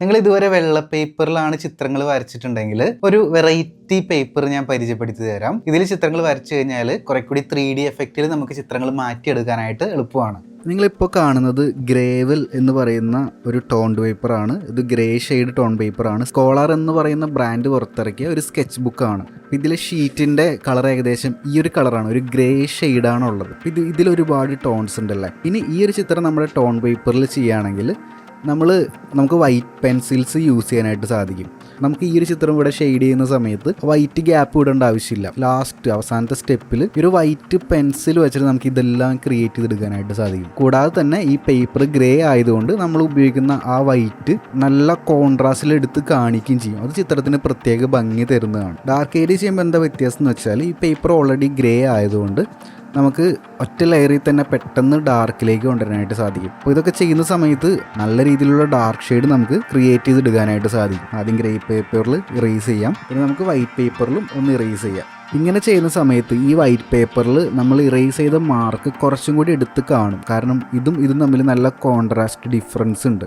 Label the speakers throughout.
Speaker 1: നിങ്ങൾ ഇതുവരെ വെള്ള പേപ്പറിലാണ് ചിത്രങ്ങൾ വരച്ചിട്ടുണ്ടെങ്കിൽ ഒരു വെറൈറ്റി പേപ്പർ ഞാൻ പരിചയപ്പെടുത്തി തരാം. ഇതിൽ ചിത്രങ്ങൾ വരച്ചു കഴിഞ്ഞാൽ കുറെ കൂടി ത്രീ ഡി എഫക്റ്റിൽ നമുക്ക് ചിത്രങ്ങൾ മാറ്റിയെടുക്കാനായിട്ട് എളുപ്പമാണ്. നിങ്ങളിപ്പോൾ കാണുന്നത് ഗ്രേവൽ എന്ന് പറയുന്ന ഒരു ടോൺ പേപ്പറാണ് ഇത് ഗ്രേ ഷെയ്ഡ് ടോൺ പേപ്പറാണ് സ്കോളർ എന്ന് പറയുന്ന ബ്രാൻഡ് പുറത്തിറക്കിയ ഒരു സ്കെച്ച് ബുക്കാണ് ഇതിലെ ഷീറ്റിന്റെ കളർ ഏകദേശം ഈ ഒരു കളറാണ് ഒരു ഗ്രേ ഷെയ്ഡാണ് ഉള്ളത്. ഇത് ഇതിൽ ഒരുപാട് ടോൺസ് ഉണ്ടല്ലേ? ഇനി ഈ ഒരു ചിത്രം നമ്മുടെ ടോൺ പേപ്പറിൽ ചെയ്യുകയാണെങ്കിൽ നമ്മൾ നമുക്ക് വൈറ്റ് പെൻസിൽസ് യൂസ് ചെയ്യാനായിട്ട് സാധിക്കും. നമുക്ക് ഈ ഒരു ചിത്രം ഇവിടെ ഷെയ്ഡ് ചെയ്യുന്ന സമയത്ത് വൈറ്റ് ഗ്യാപ്പ് ഇടേണ്ട ആവശ്യമില്ല. ലാസ്റ്റ് അവസാനത്തെ സ്റ്റെപ്പിൽ ഒരു വൈറ്റ് പെൻസിൽ വെച്ചിട്ട് നമുക്ക് ഇതെല്ലാം ക്രിയേറ്റ് ചെയ്തെടുക്കാനായിട്ട് സാധിക്കും. കൂടാതെ തന്നെ ഈ പേപ്പർ ഗ്രേ ആയതുകൊണ്ട് നമ്മൾ ഉപയോഗിക്കുന്ന ആ വൈറ്റ് നല്ല കോൺട്രാസ്റ്റിൽ എടുത്ത് കാണിക്കുകയും ചെയ്യും. അത് ചിത്രത്തിന് പ്രത്യേക ഭംഗി തരുന്നതാണ്. ഡാർക്ക് ഏരിയ ചെയ്യുമ്പോൾ എന്താ വ്യത്യാസം എന്ന് വെച്ചാൽ ഈ പേപ്പർ ഓൾറെഡി ഗ്രേ ആയതുകൊണ്ട് നമുക്ക് ഒറ്റ ലെയറിൽ തന്നെ പെട്ടെന്ന് ഡാർക്കിലേക്ക് കൊണ്ടുവരാനായിട്ട് സാധിക്കും. അപ്പോൾ ഇതൊക്കെ ചെയ്യുന്ന സമയത്ത് നല്ല രീതിയിലുള്ള ഡാർക്ക് ഷെയ്ഡ് നമുക്ക് ക്രിയേറ്റ് ചെയ്തെടുക്കാനായിട്ട് സാധിക്കും. ആദ്യം ഗ്രേ പേപ്പറിൽ ഇറേസ് ചെയ്യാം. പിന്നെ നമുക്ക് വൈറ്റ് പേപ്പറിലും ഒന്ന് ഇറേസ് ചെയ്യാം. ഇങ്ങനെ ചെയ്യുന്ന സമയത്ത് ഈ വൈറ്റ് പേപ്പറിൽ നമ്മൾ ഇറേസ് ചെയ്ത മാർക്ക് കുറച്ചും കൂടി എടുത്ത് കാണും. കാരണം ഇതും ഇതും തമ്മിൽ നല്ല കോൺട്രാസ്റ്റ് ഡിഫറൻസ് ഉണ്ട്.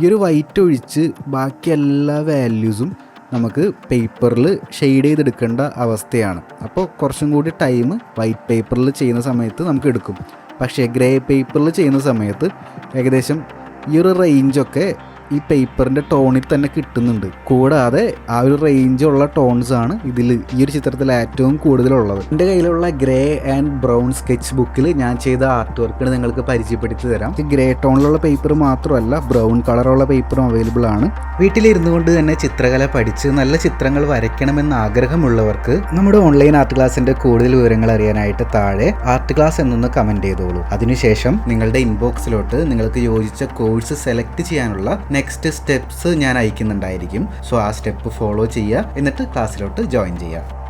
Speaker 1: ഈ ഒരു വൈറ്റ് ഒഴിച്ച് ബാക്കി എല്ലാ വാല്യൂസും നമുക്ക് പേപ്പറിൽ ഷെയ്ഡ് ചെയ്തെടുക്കേണ്ട അവസ്ഥയാണ്. അപ്പോൾ കുറച്ചും കൂടി ടൈം വൈറ്റ് പേപ്പറിൽ ചെയ്യുന്ന സമയത്ത് നമുക്ക് എടുക്കും. പക്ഷേ ഗ്രേ പേപ്പറിൽ ചെയ്യുന്ന സമയത്ത് ഏകദേശം ഈ ഒരു റേഞ്ചൊക്കെ ഈ പേപ്പറിന്റെ ടോണിൽ തന്നെ കിട്ടുന്നുണ്ട്. കൂടാതെ ആ ഒരു റേഞ്ചുള്ള ടോൺസ് ആണ് ഇതിൽ ഈ ഒരു ചിത്രത്തിൽ ഏറ്റവും കൂടുതലുള്ളത്. എന്റെ കയ്യിലുള്ള ഗ്രേ ആൻഡ് ബ്രൗൺ സ്കെച്ച് ബുക്കിൽ ഞാൻ ചെയ്ത ആർട്ട് വർക്കിന് നിങ്ങൾക്ക് പരിചയപ്പെടുത്തി തരാം. ഗ്രേ ടോണിലുള്ള പേപ്പർ മാത്രമല്ല ബ്രൗൺ കളറുള്ള പേപ്പറും അവൈലബിൾ ആണ്. വീട്ടിലിരുന്നു കൊണ്ട് തന്നെ ചിത്രകല പഠിച്ച് നല്ല ചിത്രങ്ങൾ വരയ്ക്കണമെന്ന് ആഗ്രഹമുള്ളവർക്ക് നമ്മുടെ ഓൺലൈൻ ആർട്ട് ക്ലാസ്സിന്റെ കൂടുതൽ വിവരങ്ങൾ അറിയാനായിട്ട് താഴെ ആർട്ട് ക്ലാസ് എന്നൊന്ന് കമന്റ് ചെയ്തോളൂ. അതിനുശേഷം നിങ്ങളുടെ ഇൻബോക്സിലോട്ട് നിങ്ങൾക്ക് യോജിച്ച കോഴ്സ് സെലക്ട് ചെയ്യാനുള്ള നെക്സ്റ്റ് സ്റ്റെപ്സ് ഞാൻ അയക്കുന്നുണ്ടായിരിക്കും. സോ ആ സ്റ്റെപ്പ് ഫോളോ ചെയ്യുക. എന്നിട്ട് ക്ലാസ്സിലോട്ട് ജോയിൻ ചെയ്യുക.